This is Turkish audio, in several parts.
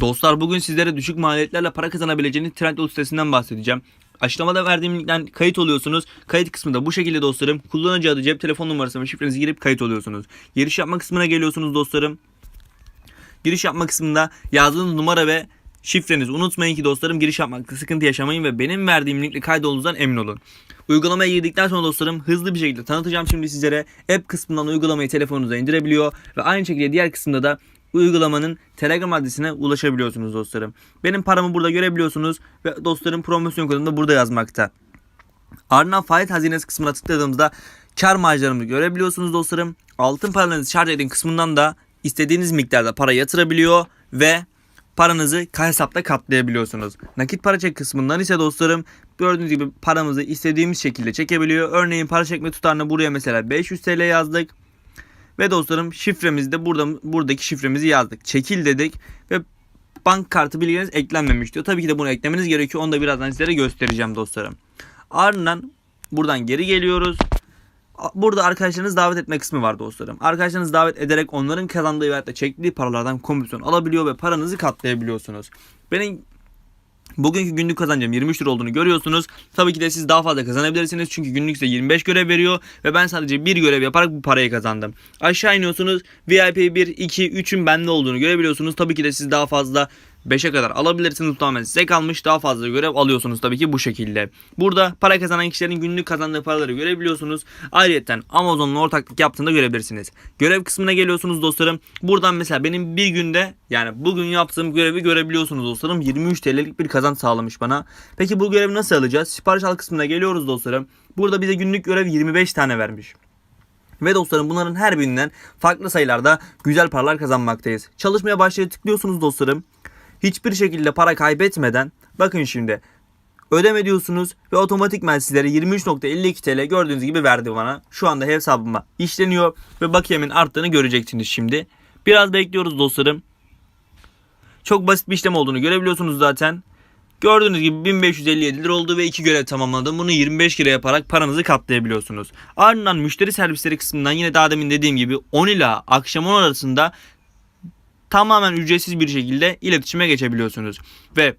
Dostlar bugün sizlere düşük maliyetlerle para kazanabileceğiniz Trendyol sitesinden bahsedeceğim. Açıklamada verdiğim linkten kayıt oluyorsunuz. Kayıt kısmında bu şekilde dostlarım. Kullanıcı adı, cep telefon numarası ve şifrenizi girip kayıt oluyorsunuz. Giriş yapma kısmına geliyorsunuz dostlarım. Giriş yapma kısmında yazdığınız numara ve şifrenizi unutmayın ki dostlarım giriş yapmakta sıkıntı yaşamayın ve benim verdiğim linkle kaydolduğunuzdan emin olun. Uygulamaya girdikten sonra dostlarım hızlı bir şekilde tanıtacağım şimdi sizlere. App kısmından uygulamayı telefonunuza indirebiliyor ve aynı şekilde diğer kısımda da uygulamanın Telegram adresine ulaşabiliyorsunuz dostlarım. Benim paramı burada görebiliyorsunuz ve dostlarım promosyon kodunu da burada yazmakta. Ardından faiz hazinesi kısmına tıkladığımızda kar marjlarımızı görebiliyorsunuz dostlarım. Altın paralarınızı şarj edin kısmından da istediğiniz miktarda para yatırabiliyor ve paranızı hesapta katlayabiliyorsunuz. Nakit para çek kısmından ise dostlarım gördüğünüz gibi paramızı istediğimiz şekilde çekebiliyor. Örneğin para çekme tutarını buraya mesela 500 TL yazdık. Ve dostlarım şifremizi de burada buradaki şifremizi yazdık. Çekil dedik ve bank kartı bilginiz eklenmemiş diyor. Tabii ki de bunu eklemeniz gerekiyor. Onu da birazdan sizlere göstereceğim dostlarım. Ardından buradan geri geliyoruz. Burada arkadaşlarınız davet etme kısmı var dostlarım. Arkadaşlarınız davet ederek onların kazandığı veyahut da çektiği paralardan komisyon alabiliyor ve paranızı katlayabiliyorsunuz. Benim Bugünkü günlük kazancım 23 lira olduğunu görüyorsunuz. Tabii ki de siz daha fazla kazanabilirsiniz. Çünkü günlük size 25 görev veriyor. Ve ben sadece bir görev yaparak bu parayı kazandım. Aşağı iniyorsunuz. VIP 1, 2, 3'ün bende olduğunu görebiliyorsunuz. Tabii ki de siz daha fazla 5'e kadar alabilirsiniz. Tamamen size kalmış. Daha fazla görev alıyorsunuz tabii ki bu şekilde. Burada para kazanan kişilerin günlük kazandığı paraları görebiliyorsunuz. Ayrıca Amazon'la ortaklık yaptığını da görebilirsiniz. Görev kısmına geliyorsunuz dostlarım. Buradan mesela benim bir günde yani bugün yaptığım görevi görebiliyorsunuz dostlarım. 23 TL'lik bir kazanç sağlamış bana. Peki bu görevi nasıl alacağız? Sipariş al kısmına geliyoruz dostlarım. Burada bize günlük görev 25 tane vermiş. Ve dostlarım bunların her birinden farklı sayılarda güzel paralar kazanmaktayız. Çalışmaya başlayıp tıklıyorsunuz dostlarım hiçbir şekilde para kaybetmeden bakın şimdi ödeme diyorsunuz ve otomatikmen sizlere 23.52 TL gördüğünüz gibi verdi bana. Şu anda hesabıma işleniyor ve bakiyemin arttığını göreceksiniz şimdi. Biraz bekliyoruz dostlarım. Çok basit bir işlem olduğunu görebiliyorsunuz zaten. Gördüğünüz gibi 1557 lira oldu ve 2 görev tamamladım. Bunu 25 lira yaparak paranızı katlayabiliyorsunuz. Ardından müşteri servisleri kısmından yine daha demin dediğim gibi 10 ila akşam 10 arasında tamamen ücretsiz bir şekilde iletişime geçebiliyorsunuz. Ve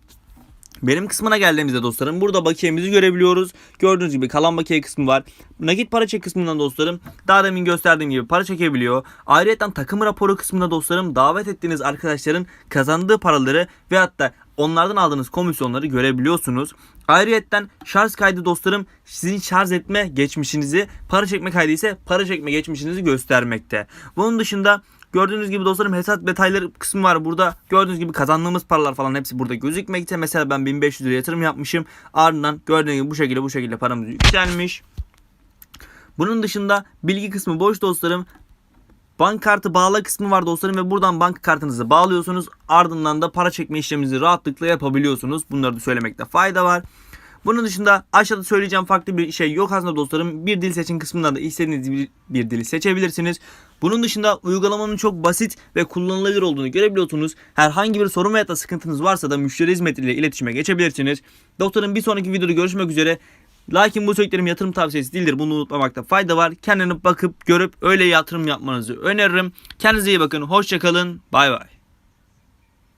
benim kısmına geldiğimizde dostlarım burada bakiyemizi görebiliyoruz. Gördüğünüz gibi kalan bakiye kısmı var. Nakit para çek kısmından dostlarım daha demin gösterdiğim gibi para çekebiliyor. Ayrıca takım raporu kısmında dostlarım davet ettiğiniz arkadaşların kazandığı paraları ve hatta onlardan aldığınız komisyonları görebiliyorsunuz. Ayrıyetten şarj kaydı dostlarım sizin şarj etme geçmişinizi, para çekme kaydı ise para çekme geçmişinizi göstermekte. Bunun dışında Gördüğünüz gibi dostlarım hesap detayları kısmı var burada. Gördüğünüz gibi kazandığımız paralar falan hepsi burada gözükmekte. Mesela ben 1500 lira yatırım yapmışım. Ardından gördüğünüz gibi bu şekilde bu şekilde paramız yükselmiş. Bunun dışında bilgi kısmı boş dostlarım. Bank kartı bağla kısmı var dostlarım ve buradan banka kartınızı bağlıyorsunuz. Ardından da para çekme işleminizi rahatlıkla yapabiliyorsunuz. Bunları da söylemekte fayda var. Bunun dışında aşağıda söyleyeceğim farklı bir şey yok aslında dostlarım. Bir dil seçin kısmından da istediğiniz bir, bir dili seçebilirsiniz. Bunun dışında uygulamanın çok basit ve kullanılabilir olduğunu görebiliyorsunuz. Herhangi bir sorun veya da sıkıntınız varsa da müşteri hizmetiyle iletişime geçebilirsiniz. Dostlarım bir sonraki videoda görüşmek üzere. Lakin bu söylediklerim yatırım tavsiyesi değildir. Bunu unutmamakta fayda var. Kendini bakıp görüp öyle yatırım yapmanızı öneririm. Kendinize iyi bakın. Hoşçakalın. Bay bay.